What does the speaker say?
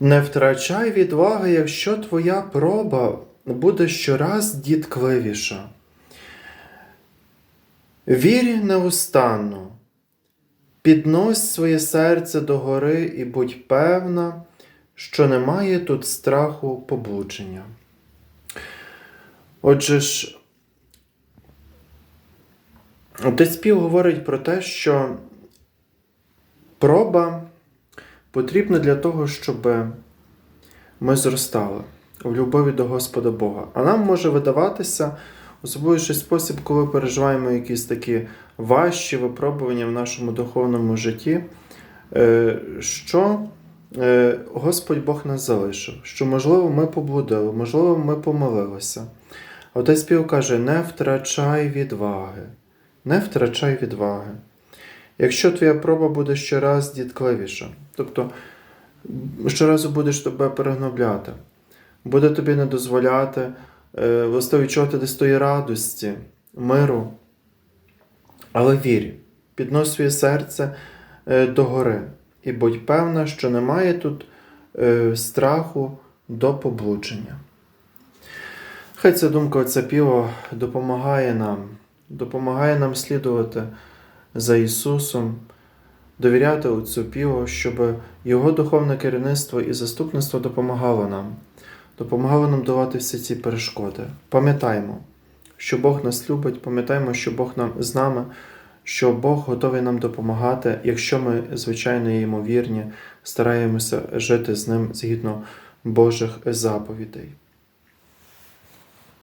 Не втрачай відваги, якщо твоя проба буде щораз діткливіша. Вір неустанно, піднось своє серце до гори і будь певна, що немає тут страху поблудження. Отже ж, отець Пів говорить про те, що проба потрібна для того, щоб ми зростали в любові до Господа Бога. А нам може видаватися, особливо ще спосіб, коли переживаємо якісь такі важчі випробування в нашому духовному житті, е, що е, Господь Бог нас залишив, що, можливо, ми поблудили, можливо, ми помилилися. Отець Пів каже: не втрачай відваги, не втрачай відваги. Якщо твоя проба буде щораз діткливіша, тобто щоразу будеш тебе перегнобляти, буде тобі не дозволяти власне відчувати десь тої радості, миру, але вір, піднось своє серце е, до гори і будь певна, що немає тут е, страху до поблудження. Хай ця думка отця Піо допомагає нам, допомагає нам слідувати за Ісусом, довіряти Отцю Піо, щоб Його духовне керівництво і заступництво допомагало нам, допомагало нам долати всі ці перешкоди. Пам'ятаймо, що Бог нас любить, пам'ятаймо, що Бог нам з нами, що Бог готовий нам допомагати, якщо ми, звичайно, йому вірні, стараємося жити з ним згідно Божих заповідей.